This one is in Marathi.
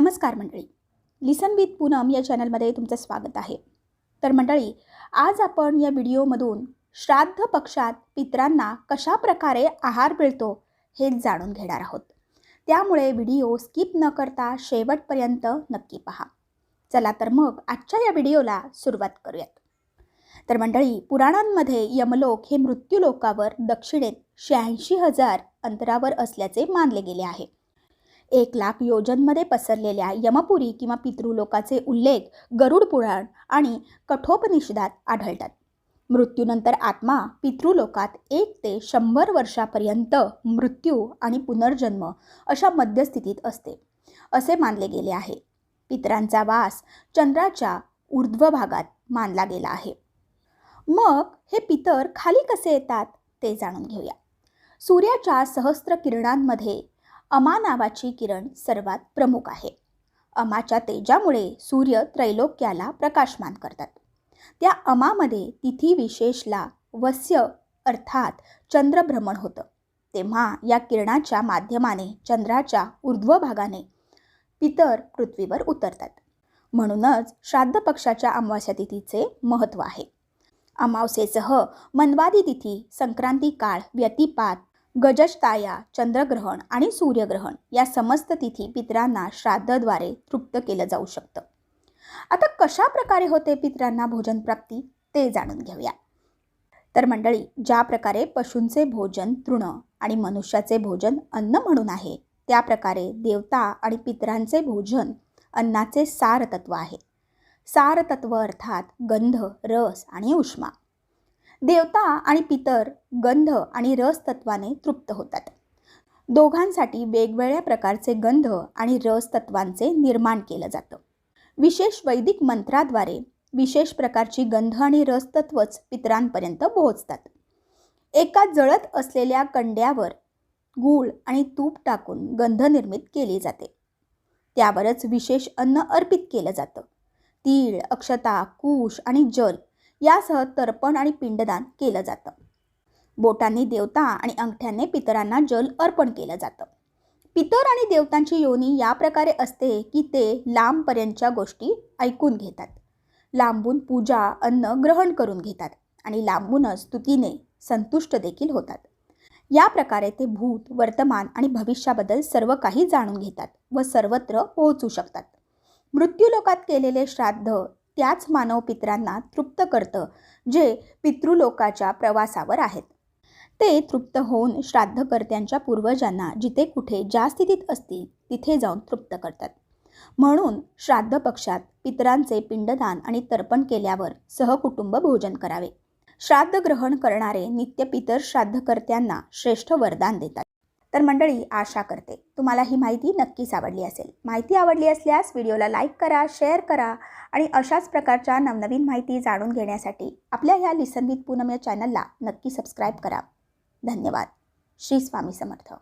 नमस्कार मंडळी. लिसन विथ पूनम या चॅनलमध्ये तुमचं स्वागत आहे. तर मंडळी आज आपण या व्हिडिओमधून श्राद्ध पक्षात पित्रांना कशा प्रकारे आहार मिळतो हे जाणून घेणार आहोत. त्यामुळे व्हिडिओ स्किप न करता शेवटपर्यंत नक्की पहा. चला तर मग आजच्या या व्हिडिओला सुरुवात करूयात. तर मंडळी पुराणांमध्ये यमलोक हे मृत्यूलोकावर दक्षिणेत शहाऐंशी हजार अंतरावर असल्याचे मानले गेले आहे. एक लाख योजनमध्ये पसरलेल्या यमपुरी किंवा पितृलोकाचे उल्लेख गरुड पुराण आणि कठोपनिषदात आढळतात. मृत्यूनंतर आत्मा पितृलोकात एक ते शंभर वर्षापर्यंत मृत्यू आणि पुनर्जन्म अशा मध्यस्थितीत असते असे मानले गेले आहे. पितरांचा वास चंद्राच्या ऊर्ध्व भागात मानला गेला आहे. मग हे पितर खाली कसे येतात ते जाणून घेऊया. सूर्याच्या सहस्त्र किरणांमध्ये अमा नावाची किरण सर्वात प्रमुख आहे. अमाच्या तेजामुळे सूर्य त्रैलोक्याला प्रकाशमान करतात. त्या अमामध्ये तिथी विशेषला वस्य अर्थात चंद्रभ्रमण होतं. तेव्हा या किरणाच्या माध्यमाने चंद्राच्या ऊर्ध्व भागाने पितर पृथ्वीवर उतरतात. म्हणूनच श्राद्ध पक्षाच्या अमावस्या तिथीचे महत्त्व आहे. अमावस्येसह मनवादी तिथी संक्रांती काळ व्यतिपात गजशताया चंद्रग्रहण आणि सूर्यग्रहण या समस्त तिथी पितरांना श्राद्धद्वारे तृप्त केलं जाऊ शकतं. आता कशा प्रकारे होते पितरांना भोजन प्राप्ती ते जाणून घेऊया. तर मंडळी ज्या प्रकारे पशूंचे भोजन तृण आणि मनुष्याचे भोजन अन्न म्हणून आहे त्या प्रकारे देवता आणि पितरांचे भोजन अन्नाचे सार तत्व आहे. सार तत्व अर्थात गंध रस आणि उष्मा. देवता आणि पितर गंध आणि रस तत्वाने तृप्त होतात. दोघांसाठी वेगवेगळ्या प्रकारचे गंध आणि रस तत्वांचे निर्माण केलं जातं. विशेष वैदिक मंत्राद्वारे विशेष प्रकारची गंध आणि रस तत्वच पितरांपर्यंत पोहोचतात. एका जळत असलेल्या कंड्यावर गूळ आणि तूप टाकून गंध निर्मित केली जाते. त्यावरच विशेष अन्न अर्पित केलं जातं. तीळ अक्षता कुश आणि जल यासह तर्पण आणि पिंडदान केलं जातं. बोटांनी देवता आणि अंगठ्याने पितरांना जल अर्पण केलं जातं. पितर आणि देवतांची योनी या प्रकारे असते की ते लांबपर्यंतच्या गोष्टी ऐकून घेतात. लांबून पूजा अन्न ग्रहण करून घेतात आणि लांबूनच स्तुतीने संतुष्ट देखील होतात. या प्रकारे ते भूत वर्तमान आणि भविष्याबद्दल सर्व काही जाणून घेतात व सर्वत्र पोहोचू शकतात. मृत्यूलोकात केलेले श्राद्ध त्याच मानव पित्रांना तृप्त करतं जे पितृलोकाच्या प्रवासावर आहेत. ते तृप्त होऊन श्राद्धकर्त्यांच्या पूर्वजांना जिथे कुठे ज्या स्थितीत असतील तिथे जाऊन तृप्त करतात. म्हणून श्राद्ध पक्षात पितरांचे पिंडदान आणि तर्पण केल्यावर सहकुटुंब भोजन करावे. श्राद्ध ग्रहण करणारे नित्य पितर श्राद्धकर्त्यांना श्रेष्ठ वरदान देतात. तर मंडळी आशा करते. तुम्हाला ही माहिती नक्कीच आवडली असेल. माहिती आवडली असल्यास व्हिडिओला लाईक करा शेअर करा आणि अशाच प्रकारच्या नवनवीन माहिती जाणून घेण्यासाठी आपल्या ह्या लिसन विथ पूनम या चॅनलला नक्की सबस्क्राईब करा. धन्यवाद. श्री स्वामी समर्थ.